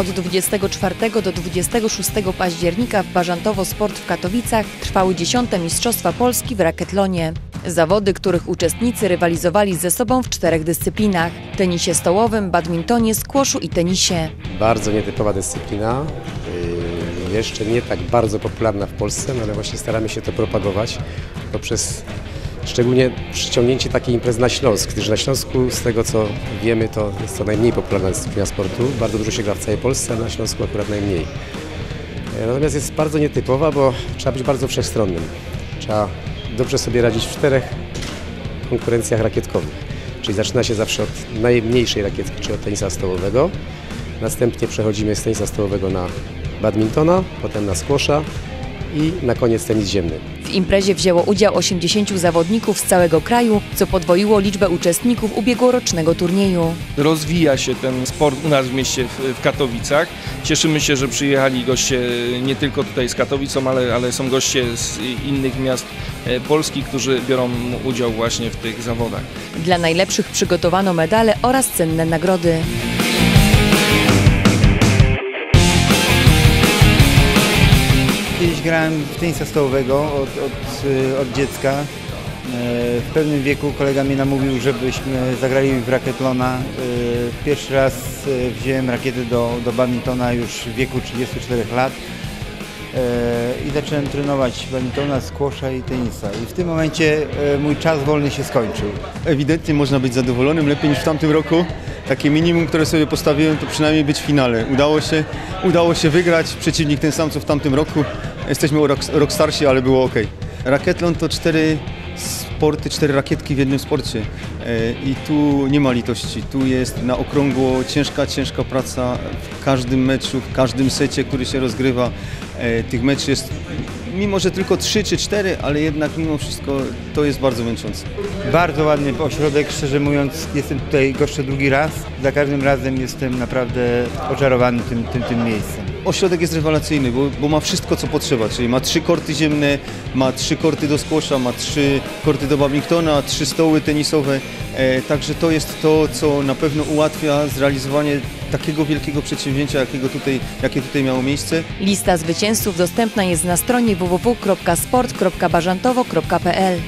Od 24 do 26 października w Bażantowo Sport w Katowicach trwały 10. Mistrzostwa Polski w raketlonie. Zawody, których uczestnicy rywalizowali ze sobą w czterech dyscyplinach: tenisie stołowym, badmintonie, squashu i tenisie. Bardzo nietypowa dyscyplina, yy, jeszcze nie tak bardzo popularna w Polsce, no ale właśnie staramy się to propagować poprzez szczególnie przyciągnięcie takiej imprezy na Śląsk, gdyż na Śląsku z tego co wiemy to jest to najmniej popularna dyscyplina sportu, bardzo dużo się gra w całej Polsce, a na Śląsku akurat najmniej. E, Natomiast jest bardzo nietypowa, bo trzeba być bardzo wszechstronnym. Trzeba dobrze sobie radzić w czterech konkurencjach rakietkowych. Czyli zaczyna się zawsze od najmniejszej rakietki, czy od tenisa stołowego. Następnie przechodzimy z tenisa stołowego na badmintona, potem na squasha i na koniec tenis ziemny. W imprezie wzięło udział 80 zawodników z całego kraju, co podwoiło liczbę uczestników ubiegłorocznego turnieju. rozwija się ten sport u nas w mieście w, Katowicach. Cieszymy się, że przyjechali goście nie tylko tutaj z Katowic, są, ale, ale są goście z innych miast e, Polski, którzy biorą udział właśnie w tych zawodach. Dla najlepszych przygotowano medale oraz cenne nagrody. Grałem w tenisa stołowego od, od, y, od dziecka. E, W pewnym wieku kolega mnie namówił, żebyśmy zagrali w rakietlona. E, Pierwszy raz e, wziąłem rakietę do, do badmintona już w wieku 34 lat i zacząłem trenować badmintona, squasha i tenisa. I w tym momencie mój czas wolny się skończył. Ewidentnie można być zadowolonym, lepiej niż w tamtym roku. Takie minimum, które sobie postawiłem, to przynajmniej być w finale. Udało się, udało się wygrać, przeciwnik ten sam co w tamtym roku. Jesteśmy rok, rok starsi, ale było ok. Rakietlon to cztery sporty, cztery rakietki w jednym sporcie. E, I tu nie ma litości. Tu jest na okrągło ciężka, ciężka praca w każdym meczu, w każdym secie, który się rozgrywa. E, Tych meczy jest mimo, że tylko trzy czy cztery, ale jednak mimo wszystko to jest bardzo męczące. Bardzo ładny ośrodek, szczerze mówiąc, jestem tutaj goszczę drugi raz. Za każdym razem jestem naprawdę oczarowany tym, tym, tym miejscem. Ośrodek jest rewelacyjny, bo, bo ma wszystko, co potrzeba, czyli ma trzy korty ziemne, ma trzy korty do squasha, ma trzy korty do badmintona, trzy stoły tenisowe, e, także to jest to, co na pewno ułatwia zrealizowanie takiego wielkiego przedsięwzięcia, jakiego tutaj, jakie tutaj miało miejsce. Lista zwycięzców dostępna jest na stronie www.sport.bażantowo.pl.